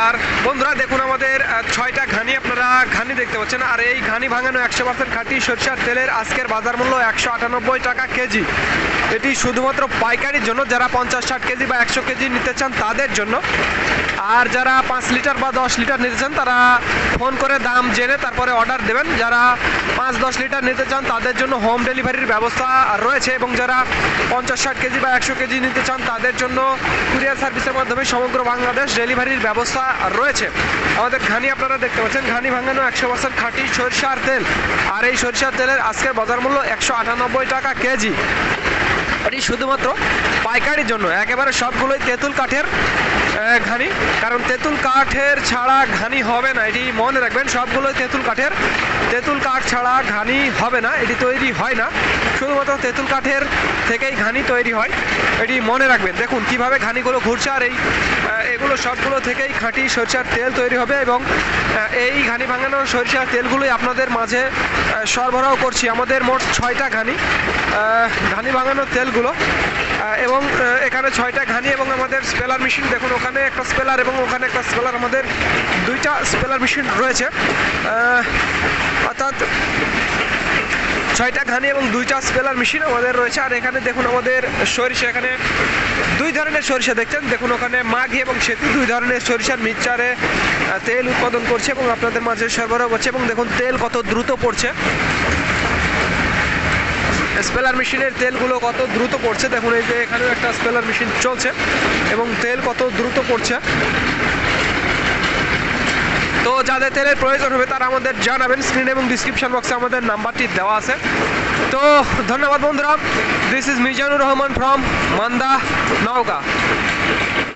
আর বন্ধুরা দেখুন আমাদের ছয়টা ঘানি আপনারা ঘানি দেখতে পাচ্ছেন। আর এই ঘানি ভাঙানো একশো পার্সেন্ট খাঁটি সরিষার তেলের আজকের বাজার মূল্য একশো আটানব্বই টাকা কেজি। এটি শুধুমাত্র পাইকারির জন্য, যারা পঞ্চাশ ষাট কেজি বা একশো কেজি নিতে চান তাদের জন্য। আর যারা পাঁচ লিটার বা দশ লিটার নিতে চান, তারা ফোন করে দাম জেনে তারপরে অর্ডার দেবেন। যারা পাঁচ দশ লিটার নিতে চান, তাদের জন্য হোম ডেলিভারির ব্যবস্থা রয়েছে এবং যারা পঞ্চাশ ষাট কেজি বা একশো কেজি নিতে চান, তাদের জন্য কুরিয়ার সার্ভিসের মাধ্যমে সমগ্র বাংলাদেশ ডেলিভারির ব্যবস্থা রয়েছে। আমাদের ঘানি আপনারা দেখতে পাচ্ছেন, ঘানি ভাঙানো একশো পার্সেন্ট খাঁটি সরিষার তেল। আর এই সরিষার তেলের আজকের বাজার মূল্য একশো আটানব্বই টাকা কেজি। এটি শুধুমাত্র পাইকারির জন্য, একেবারে সবগুলোই তেঁতুল কাঠের ঘানি। কারণ তেঁতুল কাঠের ছাড়া ঘানি হবে না, এটি মনে রাখবেন, সবগুলোই তেঁতুল কাঠের। তেঁতুল কাঠ ছাড়া ঘানি হবে না, এটি তৈরি হয় না। শুধুমাত্র তেঁতুল কাঠের থেকেই ঘানি তৈরি হয়, এটি মনে রাখবেন। দেখুন, কীভাবে ঘানিগুলো ঘুরছে আর এই এগুলো সবগুলো থেকেই খাঁটি সরিষার তেল তৈরি হবে এবং এই ঘানি ভাঙানো সরিষার তেলগুলোই আপনাদের মাঝে সরবরাহ করছি। আমাদের মোট ছয়টা ঘানি ঘানি ভাঙানোর তেলগুলো আহ, এবং এখানে ছয়টা ঘানি এবং আমাদের স্পেলার মেশিন। দেখুন ওখানে একটা স্পেলার এবং ওখানে একটা স্পেলার। আমাদের দুইটা স্পেলার মেশিন রয়েছে। অর্থাৎ ছয়টা ঘানি এবং দুইটা স্পেলার মেশিন আমাদের রয়েছে। আর এখানে দেখুন আমাদের সরিষা এখানে দুই ধরনের সরিষা দেখছেন। দেখুন ওখানে মাঘি এবং সেতু দুই ধরনের সরিষার মিক্সচারে তেল উৎপাদন করছে এবং আপনাদের মাঝে সরবরাহ করছে। এবং দেখুন তেল কত দ্রুত পড়ছে। স্পেলার মেশিনের তেলগুলো কত দ্রুত পড়ছে? দেখুন, এই যে এখানেও একটা স্পেলার মেশিন চলছে এবং তেল কত দ্রুত পড়ছে। তো যাদের তেলের প্রয়োজন হবে তারা আমাদের জানাবেন। স্ক্রিন এবং ডিসক্রিপশন বক্সে আমাদের নাম্বারটি দেওয়া আছে। তো ধন্যবাদ বন্ধুরা। This is Mizanur Rahman from Manda, Naogaon.